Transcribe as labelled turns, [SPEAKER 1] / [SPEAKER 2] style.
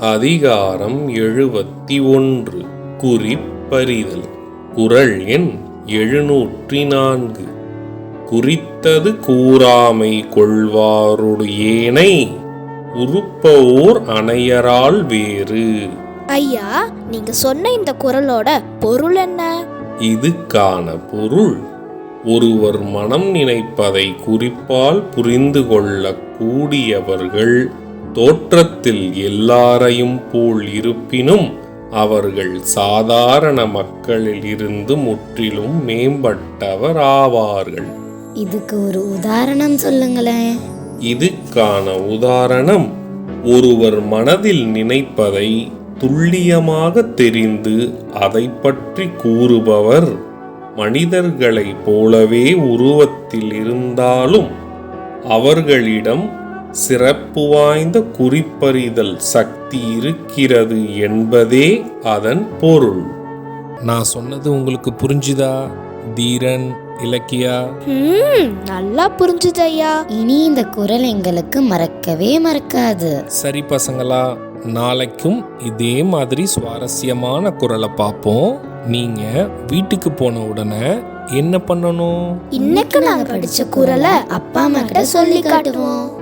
[SPEAKER 1] அதிகாரம் எழுபத்தி ஒன்று. குறிப்பறிதல் குறள் எண் எழுநூற்றி நான்கு குறித்தது கூறாமை கொள்வாருடு ஏனை. உருப்பவோர் அணையரால் வேறு.
[SPEAKER 2] ஐயா நீங்க சொன்ன இந்த குரலோட பொருள் என்ன?
[SPEAKER 1] இதுக்கான பொருள். ஒருவர் மனம் நினைப்பதை குறிப்பால் புரிந்து கொள்ளக் கூடியவர்கள். தோற்றத்தில் எல்லாரையும் போல் இருப்பினும் அவர்கள் சாதாரண மக்களில் இருந்து முற்றிலும் மேம்பட்டவர் ஆவார்கள்.
[SPEAKER 3] இதுக்கு ஒரு உதாரணம் சொல்லுங்களேன்.
[SPEAKER 1] இதுக்கான உதாரணம் ஒருவர் மனதில் நினைப்பதை துல்லியமாக தெரிந்து அதை பற்றி கூறுபவர் மனிதர்களைப் போலவே உருவத்தில் இருந்தாலும் அவர்களிடம் சிறப்பு வாய்ந்த குறிப்பறிதல் சக்தி இருக்கிறது என்பதே அதன் பொருள். நான் சொன்னது உங்களுக்கு புரிஞ்சுதா தீரன் இலக்கியா?
[SPEAKER 2] ம் நல்லா புரிஞ்சுது ஐயா
[SPEAKER 3] இனி இந்த குரல் எங்களுக்கு மறக்கவே மறக்காது.
[SPEAKER 1] சரி பசங்களா நாளைக்கும் இதே மாதிரி சுவாரஸ்யமான குரலை பார்ப்போம். நீங்க வீட்டுக்கு போன உடனே என்ன பண்ணணும்?
[SPEAKER 2] இன்னைக்கு நாங்க படிச்ச குரலை
[SPEAKER 3] அப்பா அம்மா கிட்ட சொல்லி காட்டுவோம்.